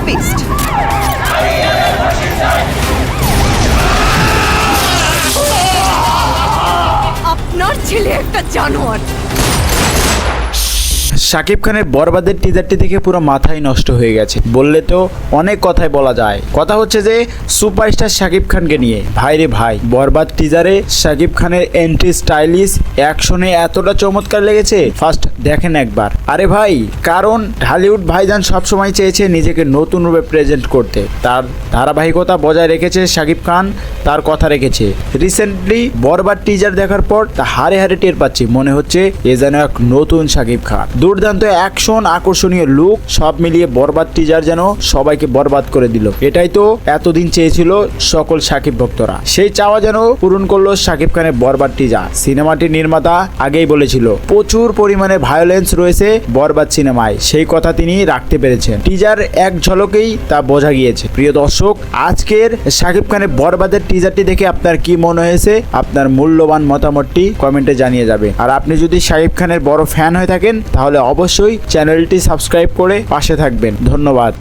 Therapist আপনার ছেলে একটা জানোয়ার শাকিব খানের বরবাদের টিজারটি দেখে পুরো মাথায় নষ্ট হয়ে গেছে। বললে তো অনেক কথাই বলা যায়। কথা হচ্ছে যে সুপারস্টার শাকিব খানকে নিয়ে। ভাই রে ভাই, বরবাদ টিজারে শাকিব খানের এন্ট্রি স্টাইলিশ অ্যাকশনে এতটা চমৎকার লেগেছে? ফার্স্ট দেখেন একবার। আরে ভাই, কারণ ঢালিউড ভাইজান সবসময় চেয়েছে নিজেকে নতুন রূপে প্রেজেন্ট করতে। তার ধারাবাহিকতা বজায় রেখেছে শাকিব খান। তার কথা রেখেছে। রিসেন্টলি বরবাদ টিজার দেখার পর তা হারে হারে টের পাচ্ছি। মনে হচ্ছে এ যেন এক নতুন শাকিব খান। দুর্দান্ত অ্যাকশন আকর্ষণীয় লুক সব মিলিয়ে বরবাদ টিজার যেন সবাইকে বরবাদ করে দিল। এটাই তো এতদিন চেয়েছিল সকল শাকিব ভক্তরা। সেই চাওয়া যেন পূরণ করল শাকিব খানের বরবাদ টিজার সিনেমাটির নির্মাতা আগেই বলেছিল, প্রচুর পরিমাণে ভায়োলেন্স রয়েছে বরবাদ সিনেমায়। সেই কথা তিনি রাখতে পেরেছেন। টিজার এক ঝলকেই তা বোঝা গিয়েছে। প্রিয় দর্শক, আজকের শাকিব খানের বরবাদের টিজারটি দেখে আপনার কি মনে হয়েছে, আপনার মূল্যবান মতামতটি কমেন্টে জানিয়ে যাবে। আর আপনি যদি শাকিব খানের বড় ফ্যান হয়ে থাকেন, তাহলে অবশ্যই চ্যানেলটি সাবস্ক্রাইব করে পাশে থাকবেন। ধন্যবাদ।